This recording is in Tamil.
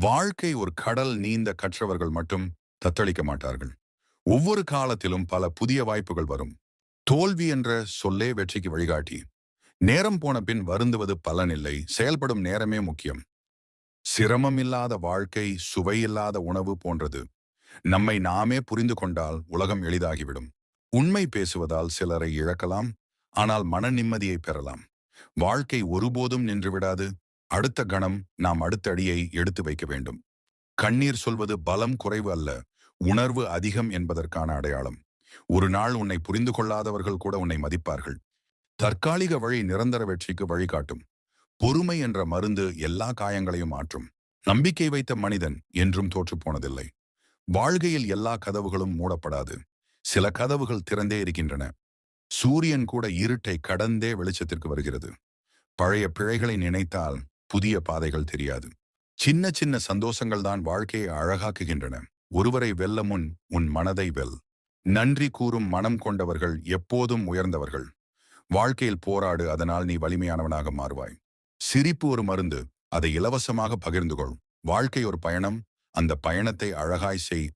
வாழ்க்கை ஒரு கடல் நீந்த கற்றவர்கள் மட்டும் தத்தளிக்க மாட்டார்கள். ஒவ்வொரு காலத்திலும் பல புதிய வாய்ப்புகள் வரும். தோல்வி என்ற சொல்லே வெற்றிக்கு வழிகாட்டி. நேரம் போன பின் வருந்துவது பலனில்லை. செயல்படும் நேரமே முக்கியம். சிரமம் இல்லாத வாழ்க்கை சுவையில்லாத உணவு போன்றது. நம்மை நாமே புரிந்து கொண்டால் உலகம் எளிதாகிவிடும். உண்மை பேசுவதால் சிலரை இழக்கலாம். ஆனால் மன நிம்மதியை பெறலாம். வாழ்க்கை ஒருபோதும் நின்றுவிடாது அடுத்த கணம் நாம் அடுத்த அடியை எடுத்து வைக்க வேண்டும். கண்ணீர் சொல்வது பலம் குறைவு அல்ல உணர்வு அதிகம் என்பதற்கான அடையாளம். ஒரு நாள் உன்னை புரிந்து கொள்ளாதவர்கள் கூட உன்னை மதிப்பார்கள். தற்காலிக வழி நிரந்தர வெற்றிக்கு வழிகாட்டும் பொறுமை என்ற மருந்து எல்லா காயங்களையும் மாற்றும். நம்பிக்கை வைத்த மனிதன் என்றும் தோற்றுப் போனதில்லை. வாழ்க்கையில் எல்லா கதவுகளும் மூடப்படாது. சில கதவுகள் திறந்தே இருக்கின்றன. சூரியன் கூட இருட்டை கடந்தே வெளிச்சத்திற்கு வருகிறது. பழைய பிழைகளை நினைத்தால் புதிய பாதைகள் தெரியாது. சின்ன சின்ன சந்தோஷங்கள் தான் வாழ்க்கையை அழகாக்குகின்றன. ஒருவரை வெல்ல முன் உன் மனதை வெல். நன்றி கூறும் மனம் கொண்டவர்கள் எப்போதும் உயர்ந்தவர்கள். வாழ்க்கையில் போராடு அதனால் நீ வலிமையானவனாக மாறுவாய். சிரிப்பு ஒரு மருந்து அதை இலவசமாக பகிர்ந்து கொள் வாழ்க்கை ஒரு பயணம் அந்த பயணத்தை அழகாய் செய்